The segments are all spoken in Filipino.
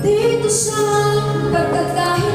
Dito sa pagkakahit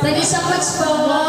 Thank you so much for